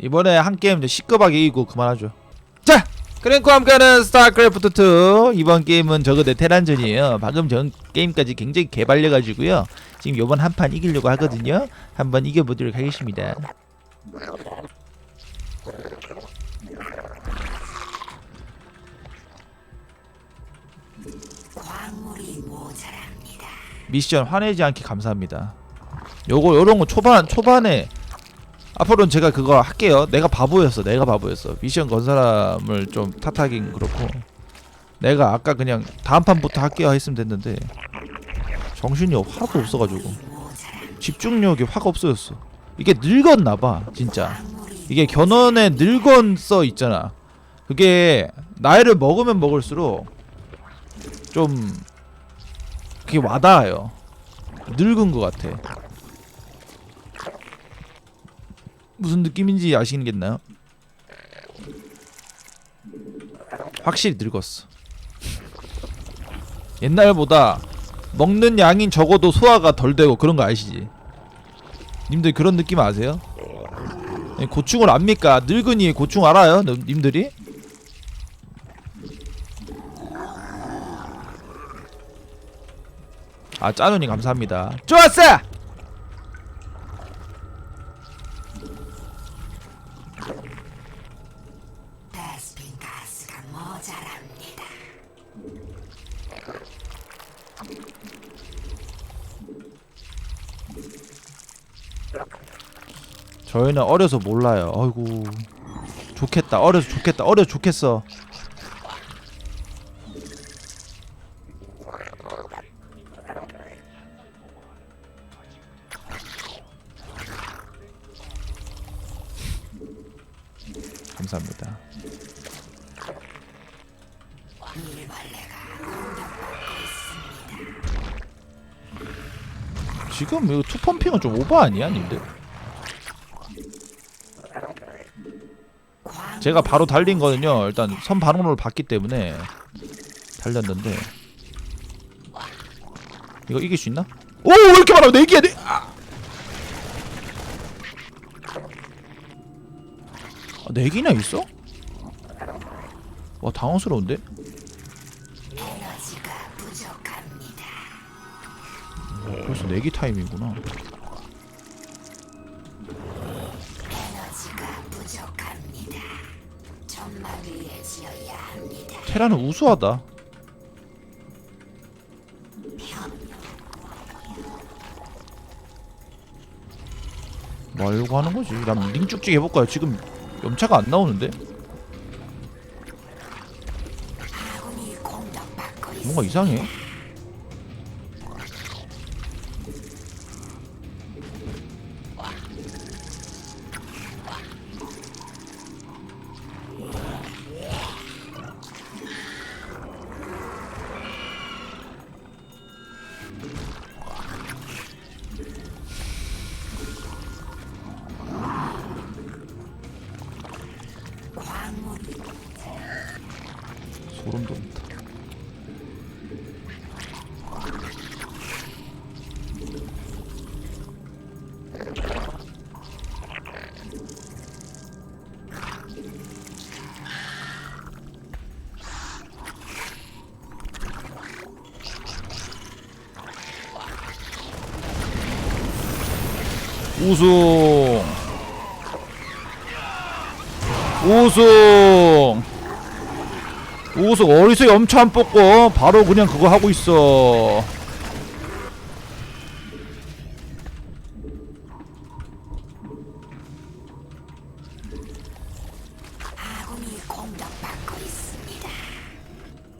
이번에 한 게임 이제 시급하게 이기고 그만하죠. 자, 크랭크와 함께하는 스타크래프트 2 이번 게임은 저거 내 테란전이에요. 방금 전 게임까지 굉장히 개발려가지고요. 지금 요번 한 판 이기려고 하거든요. 한번 이겨보도록 하겠습니다. 미션 화내지 않게 감사합니다. 요거 요런 거 초반 초반에 앞으로는 제가 그거 할게요. 내가 바보였어. 내가 바보였어. 미션 건 사람을 좀 탓하긴 그렇고 내가 아까 그냥 다음 판부터 할게요 했으면 됐는데 정신이 없- 하나도 없어가지고 집중력이 확 없어졌어. 이게 늙었나봐 진짜. 이게 견원에 늙은 써 있잖아. 그게 나이를 먹으면 먹을수록 좀 그게 와닿아요. 늙은 것 같아. 무슨 느낌인지 아시겠나요? 확실히 늙었어. 옛날보다 먹는 양이 적어도 소화가 덜 되고 그런 거 아시지? 님들 그런 느낌 아세요? 네, 고충을 압니까? 늙은이의 고충 알아요? 너- 님들이? 아 짜누니 감사합니다. 좋았어! 모자랍니다. 저희는 어려서 몰라요. 아이고 좋겠다. 어려서 좋겠다. 어려 서 좋겠어. 핑은 좀 오버 아니야, 님들? 제가 바로 달린 거는요. 일단 선 반응로를 봤기 때문에 달렸는데 이거 이길 수 있나? 오, 왜 이렇게 많아? 네 개야, 네. 아. 아, 네 개나 있어? 와, 당황스러운데? 부족합니다. 벌써 네개 타임이구나. 테라는 우수하다. 뭐 하려고 하는 거지? 난 링쭉찍 해볼까요? 지금 염차가 안 나오는데? 뭔가 이상해. 우승. 우승. 우승. 어디서 염차 안 뽑고 바로 그냥 그거 하고 있어.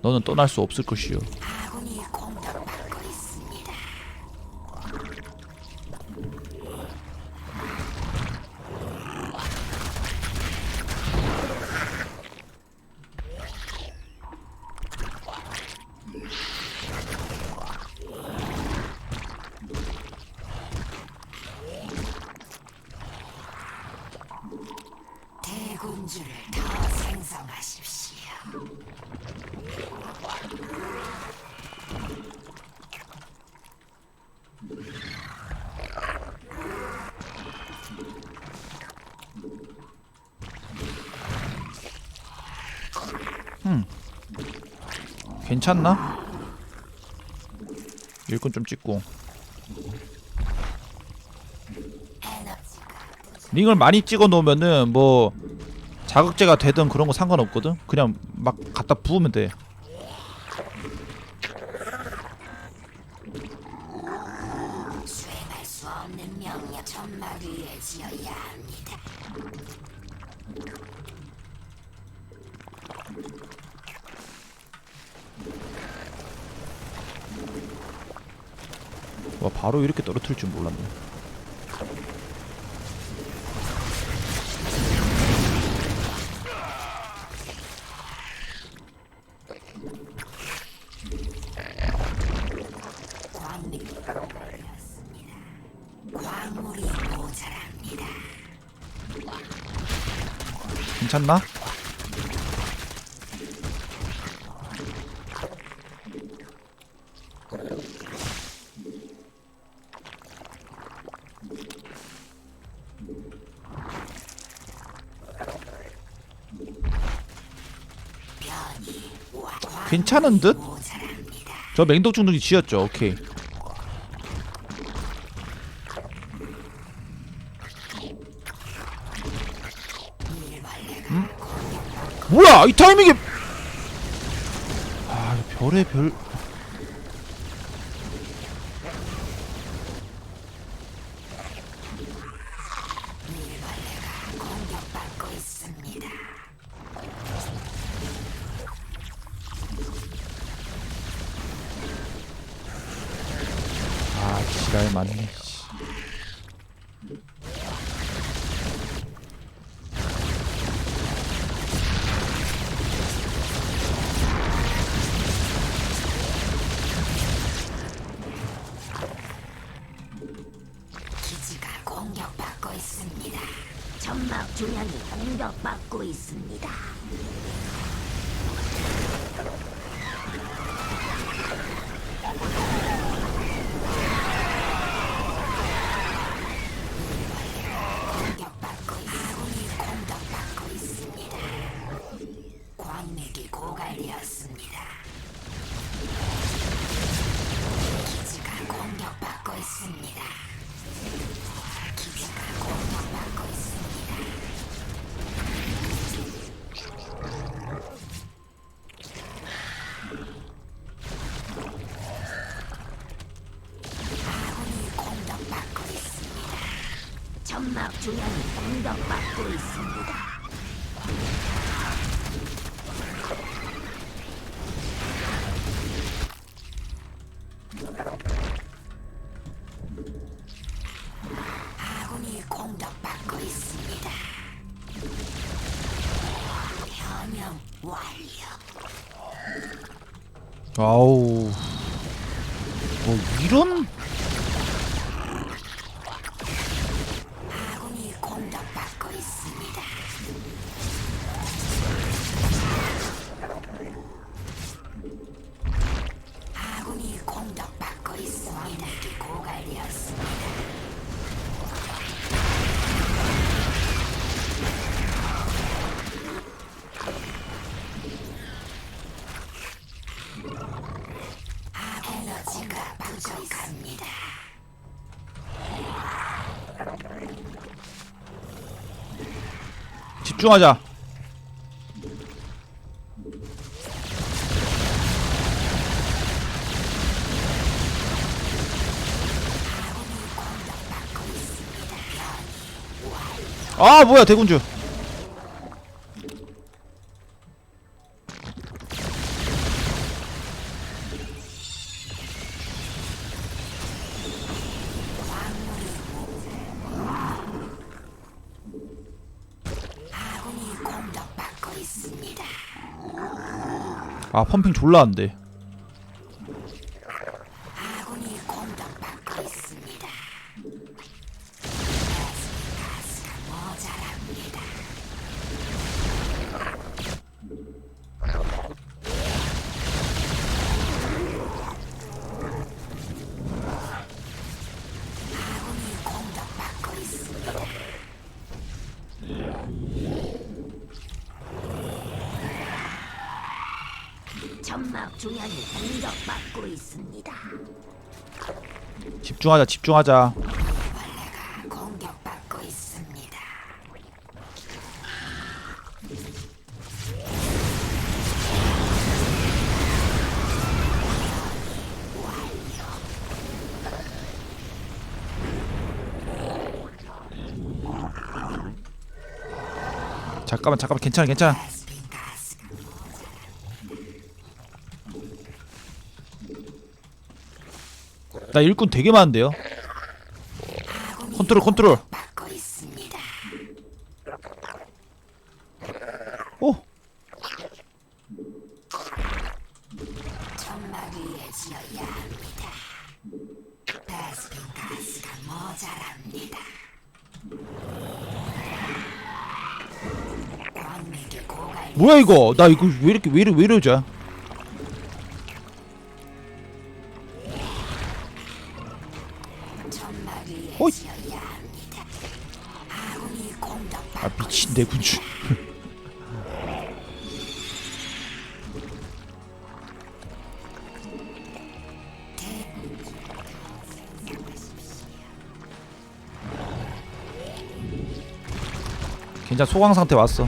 너는 떠날 수 없을 것이요 원주를 더 생성하십시오. 음. 괜찮나? 일꾼 좀 찍고 링을 많이 찍어 놓으면은 뭐 자극제가 되든 그런 거 상관없거든? 그냥 막 갖다 부으면 돼. 수행할 수 없는 명령 천막 위에 지어야 합니다. 와 바로 이렇게 떨어뜨릴 줄 몰랐네 괜찮은 듯? 저 맹독 중독이 지었죠 오케이 음? 뭐야 이 타이밍에 아 별의 별 중량이 공격받고 있습니다. 점막 중량이 공격받고 있습니다. 집중하자 뭐야 대군주. 아 펌핑 졸라 안돼 집중하자 집중하자. 잠깐만 잠깐만 괜찮아 괜찮아 베스핀 가스가 나 일꾼 되게 많은데요? 컨트롤 컨트롤. 오! 뭐야 이거? 나 이거 왜 이렇게 왜 이러 왜 이러자 내 군주. 괜찮아 소강 상태 왔어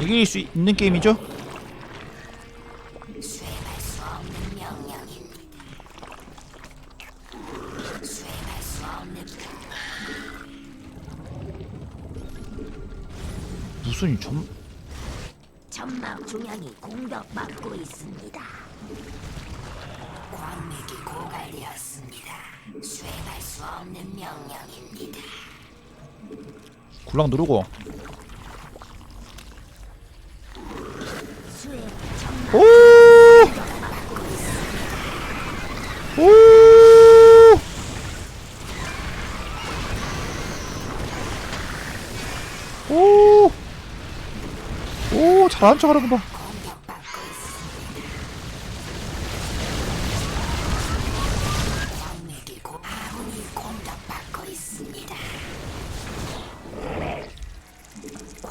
이길 수 있는 게임이죠? 무슨 점 점막 중앙이 공격받고 있습니다. 광맥이 고갈되었습니다. 수행할 수 없는 명령입니다. 굴락 누르고 수행 점막 오! 오! 오! 오, 하는 거 봐.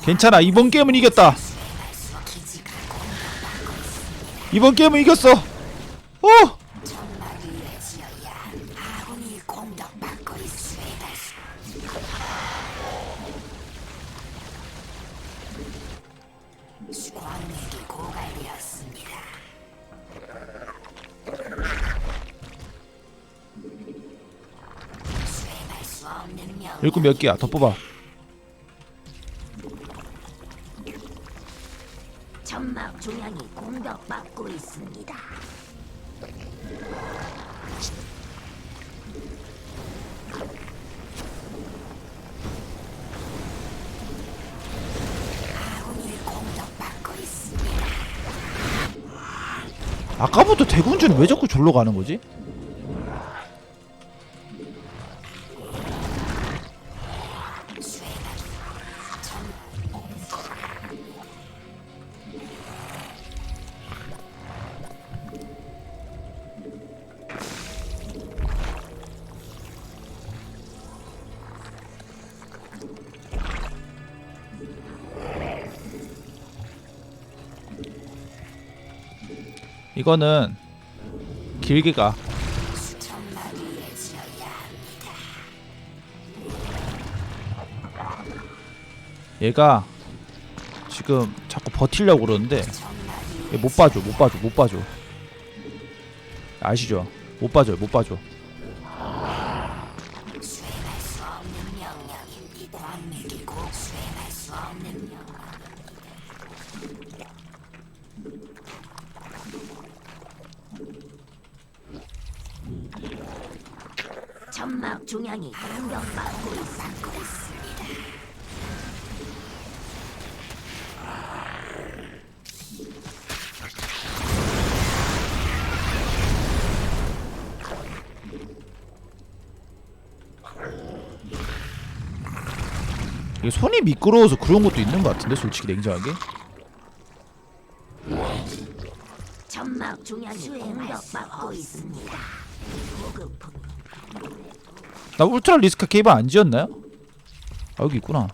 괜찮아. 이번 게임은 이겼다. 이번 게임은 이겼어. 어! 명 일꾼 몇 개야? 더 뽑아. 점막 중앙이 공격받고 있습니다. 아군이 공격받고 있습니다. 아까부터 대군주는 왜 자꾸 절로 가는 거지? 이거는 길게 가. 얘가 지금 자꾸 버틸려고 그러는데 얘 못 봐줘, 못 봐줘, 못 봐줘. 아시죠? 못 봐줘요, 못 봐줘. 이게 손이 미끄러워서 그런 것도 있는 것 같은데 솔직히 냉정하게 점막 중량이 공격받고 있습니다. 보급품이 나 울트라 리스카 케이블 안 지었나요? 아 여기 있구나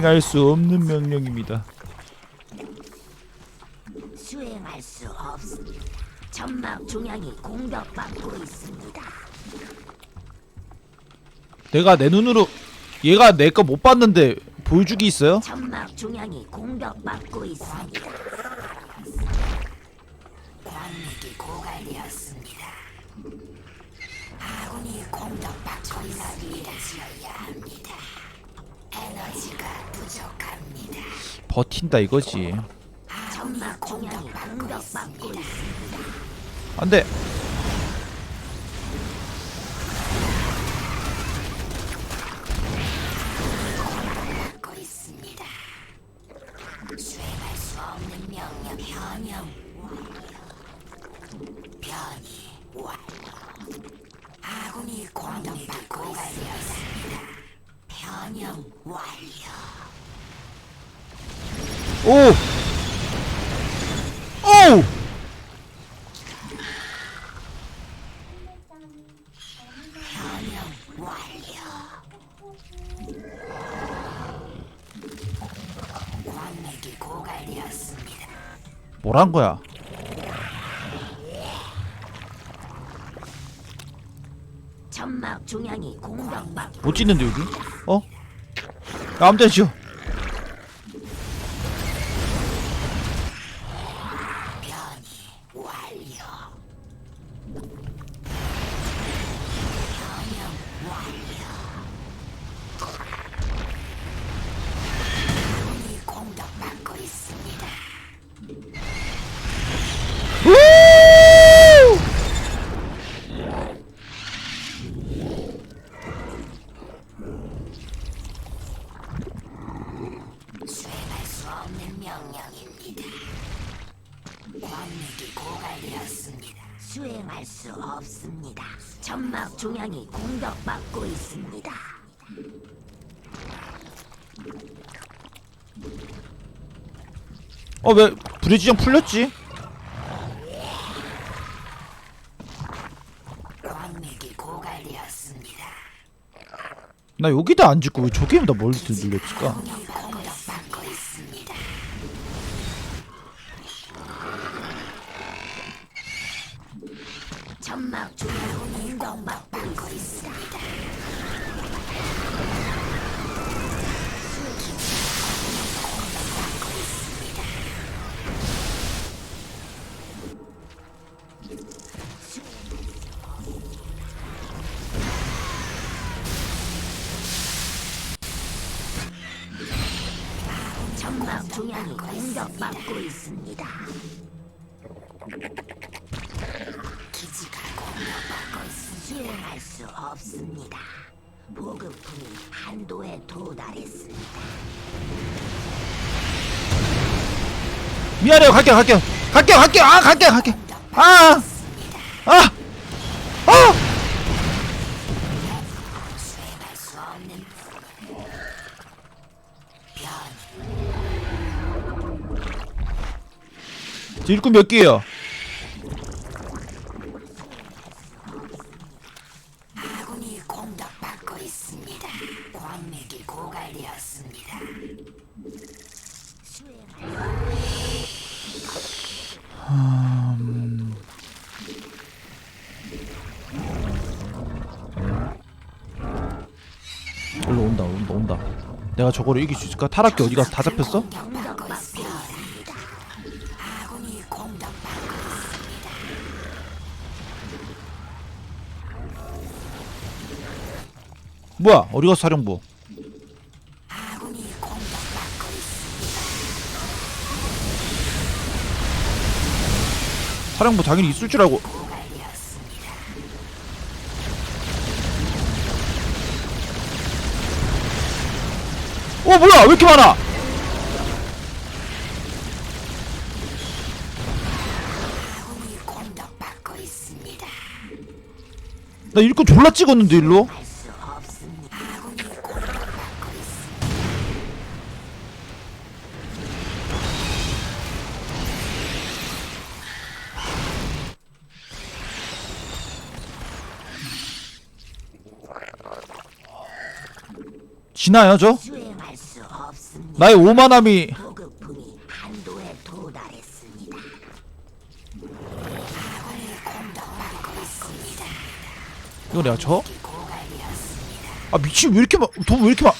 수행할 수 없는 명령입니다 수행할 수 없습니다. 점막 중량이 공격받고 있습니다. 내가 내 눈으로 얘가 내 거 못 봤는데 보여주기 있어요? 점막 중량이 공격받고 있습니다. 광맥이 고갈되었습니다. 아군이 공격받고 있습니다. 지어야 합니다. 에너지가 부족합니다. 버틴다 이거지 공격받고 있습니다. 안돼 받고 있습니다. 수행할 수 없는 명령 변형 완료. 변이 완료. 아군이 공격받고 있습니다. 변형 완료. 오! 오! 뭐란 거야 점막 못 찍는데 여기? 아무 데나 지어 변이 완료. 어 왜 불의 지정 풀렸지? 광맥이 고갈되었습니다. 나 여기다 안 짓고 왜 저기에다 뭘 눌렸을까? 없습니다. 보급품이 한도에 도달했습니다. 미안해요 갈게요 갈게요 갈게요 갈게요 아 갈게요 갈게요 아! 아! 아! 일꾼 몇 개예요? 아군이 공격받고 있습니다. 광맥이 고갈되었습니다. 일로 온다 온다 온다 내가 저거를 이길 수 있을까? 타락기 어디 가서 다 잡혔어? 뭐야 어디 가서 사령부. 사령부 당연히 있을 줄 알고 고갈되었습니다. 어 뭐야 왜 이렇게 많아. 나 일꾼 졸라 찍었는데 일로. 지나요 저? 나의 오만함이 보급품이 한도에 도달했습니다. 공격받고 있습니다. 이거 내가 쳐? 고갈되었습니다. 아 미친 왜 이렇게 많돈왜 이렇게 많아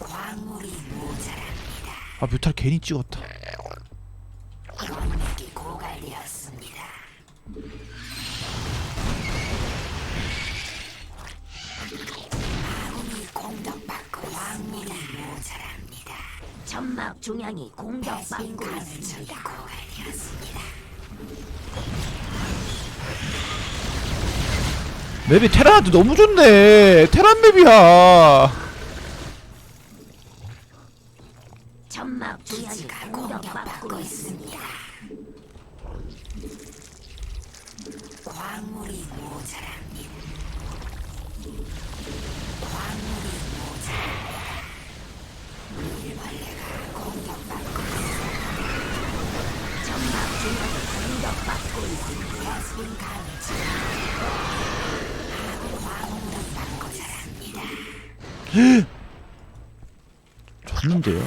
광물이 모자랍니다. 아 뮤탈 괜히 찍었다 중앙이 공격받고 있습니다. 맵이 테란한테 너무 좋네 테란 맵이야 점막 기지가 공격받고 있습니다. 광물이 모자랍니다. 광물이 모자랍니다. 졌는데요.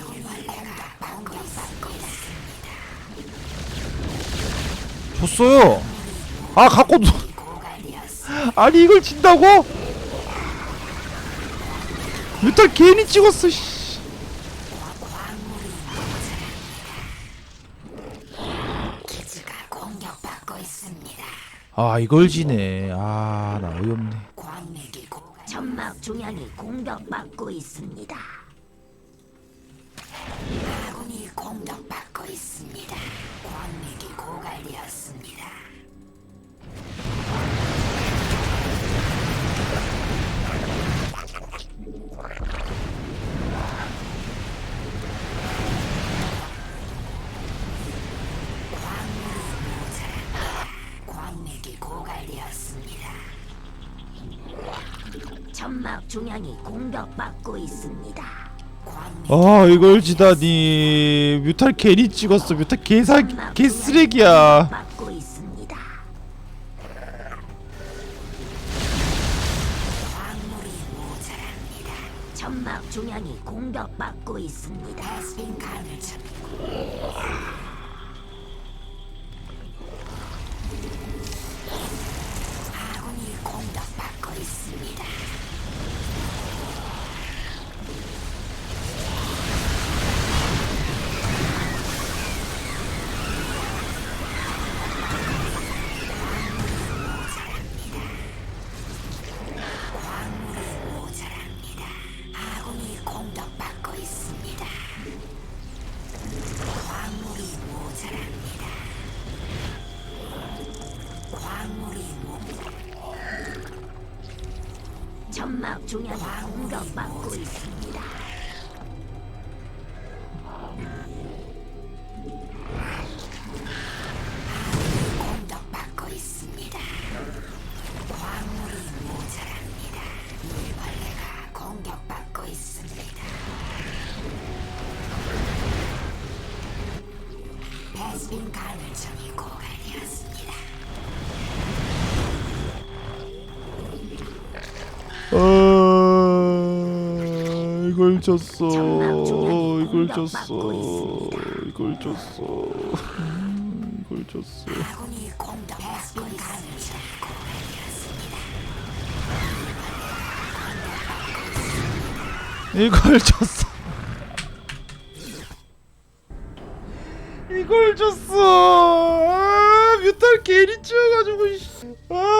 졌어요 아 갖고. 아니 이걸 진다고? 뮤탈 괜히 찍었어 씨. 광물이 모자랍니다. 기지가 공격받고 있습니다. 아 이걸 지네. 아 나 어이없네. 광맥이 고갈 점막 중앙이 공격받고 있습니다. 고갈되었습니다. 점막 중앙이 공격받고 있습니다. 아 이걸 지다니 뮤탈 괜히 찍었어 뮤탈 개사 점막 개쓰레기야 받고 있습니다. 광물이 모자랍니다. 점막 중앙이 공격받고 있습니다. 간을 참아 중앙이 공격받고 있습니다. 이걸 중앙이 이걸 있습니다. 이걸 졌어. 음, 이걸 고갈되었습니다. 이걸 졌어. 이걸 졌어. 아 뮤탈 괜히 찍어가지고 씨. 아